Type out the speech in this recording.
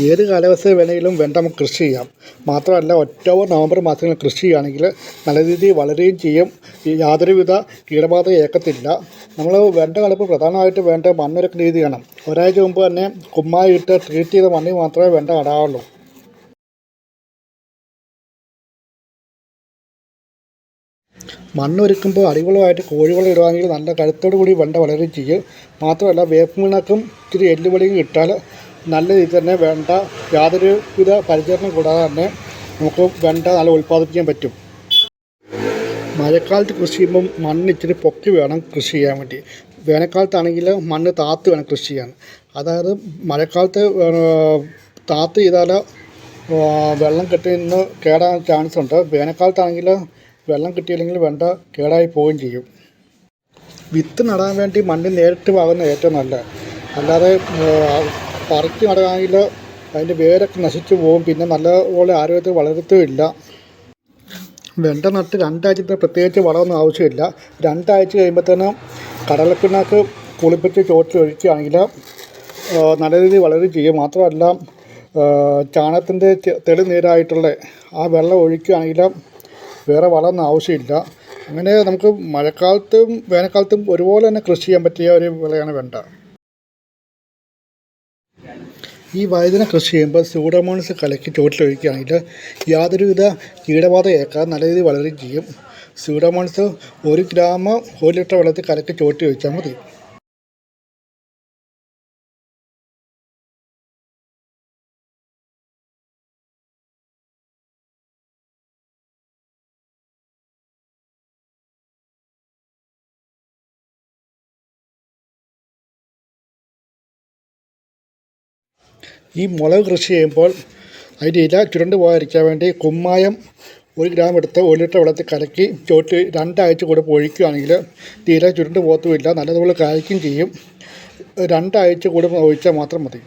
ഏത് കാലാവസ്ഥയിൽ വേണമെങ്കിലും വേണ്ട നമുക്ക് കൃഷി ചെയ്യാം. മാത്രമല്ല ഒക്ടോബർ നവംബർ മാസങ്ങളിൽ കൃഷി ചെയ്യുകയാണെങ്കിൽ നല്ല രീതിയിൽ വളരുകയും ചെയ്യും. യാതൊരുവിധ കീടബാധ ഏക്കത്തില്ല നമ്മൾ വേണ്ട നടുമ്പോൾ പ്രധാനമായിട്ട് വേണ്ട മണ്ണൊരുക്കുന്ന രീതിയാണ് ഒരാഴ്ച മുമ്പ് തന്നെ കുമ്മായി ഇട്ട് ട്രീറ്റ് ചെയ്ത മണ്ണിൽ മാത്രമേ വേണ്ട നടാവുള്ളൂ. മണ്ണൊരുക്കുമ്പോൾ അടിവളമായിട്ട് കോഴിവളം ഇടുകയാണെങ്കിൽ നല്ല കഴുത്തോടു കൂടി വെണ്ട വളരുകയും ചെയ്യും. മാത്രമല്ല വേപ്പ് വേപ്പിണ്ണാക്കും ഇച്ചിരി എല്ലുപൊടിയും ഇട്ടാൽ നല്ല രീതിയിൽ തന്നെ വേണ്ട യാതൊരു വിധ പരിചരണം കൂടാതെ തന്നെ നമുക്ക് വേണ്ട നല്ല ഉൽപ്പാദിപ്പിക്കാൻ പറ്റും. മഴക്കാലത്ത് കൃഷി ചെയ്യുമ്പം മണ്ണ് ഇച്ചിരി പൊക്കി വേണം കൃഷി ചെയ്യാൻ വേണ്ടി. വേനൽക്കാലത്താണെങ്കിൽ മണ്ണ് താത്ത് വേണം കൃഷി ചെയ്യാൻ. അതായത് മഴക്കാലത്ത് താത്ത് ചെയ്താൽ വെള്ളം കെട്ടി നിന്ന് കേടാൻ ചാൻസ് ഉണ്ട്. വേനൽക്കാലത്താണെങ്കിൽ വെള്ളം കിട്ടിയില്ലെങ്കിൽ വേണ്ട കേടായി പോവുകയും ചെയ്യും. വിത്ത് നടാൻ വേണ്ടി മണ്ണ് നേരിട്ട് പാകുന്ന ഏറ്റവും നല്ല അല്ലാതെ പറിച്ച് നടുകയാണെങ്കിൽ അതിന്റെ വേരൊക്കെ നശിച്ചു പോകും. പിന്നെ നല്ലപോലെ ആരോഗ്യത്തിൽ വളരത്തുമില്ല വെണ്ട നട്ട് രണ്ടാഴ്ചത്തെ പ്രത്യേകിച്ച് വളമൊന്നും ആവശ്യമില്ല. രണ്ടാഴ്ച കഴിയുമ്പോഴത്തേനും കടലപ്പിണ്ണാക്ക് കുളിപ്പിച്ച് ചോട്ടിൽ ഒഴിക്കുകയാണെങ്കിൽ നല്ല രീതിയിൽ വളരുകയും ചെയ്യും. മാത്രമല്ല ചാണകത്തിന്റെ തെളി നീരായിട്ടുള്ള ആ വെള്ളം ഒഴിക്കുകയാണെങ്കിൽ വേറെ വളമൊന്നും ആവശ്യമില്ല. അങ്ങനെ നമുക്ക് മഴക്കാലത്തും വേനൽക്കാലത്തും ഒരുപോലെ തന്നെ കൃഷി ചെയ്യാൻ പറ്റിയ ഒരു വിളയാണ് വെണ്ട. ഈ വഴുതന കൃഷി ചെയ്യുമ്പോൾ സ്യൂഡോമോണസ് കലക്കി ചുവട്ടിലൊഴിക്കുകയാണെങ്കിൽ യാതൊരുവിധ കീടബാധ ഏൽക്കാതെ നല്ല രീതിയിൽ വളരുകയും ചെയ്യും. സ്യൂഡോമോണസ് ഒരു ഗ്രാം ഒരു ലിറ്റർ വെള്ളത്തിൽ കലക്കി ചുവട്ടിൽ ഒഴിച്ചാൽ മതി. ഈ മുളക് കൃഷി ചെയ്യുമ്പോൾ അതിന്റെ ഇല ചുരുണ്ട് പോകാതിരിക്കാൻ വേണ്ടി കുമ്മായം ഒരു ഗ്രാം എടുത്ത് ഒരു ലിറ്റർ വെള്ളത്തിൽ കലക്കി ചോട്ട് രണ്ടാഴ്ച കൂടെ ഒഴിക്കുകയാണെങ്കിൽ തീരെ ചുരുണ്ട് പോകത്തുമില്ല. നല്ലതുപോലെ കായ്ക്കുകയും ചെയ്യും. രണ്ടാഴ്ച കൂടുമ്പോൾ ഒഴിച്ചാൽ മാത്രം മതി.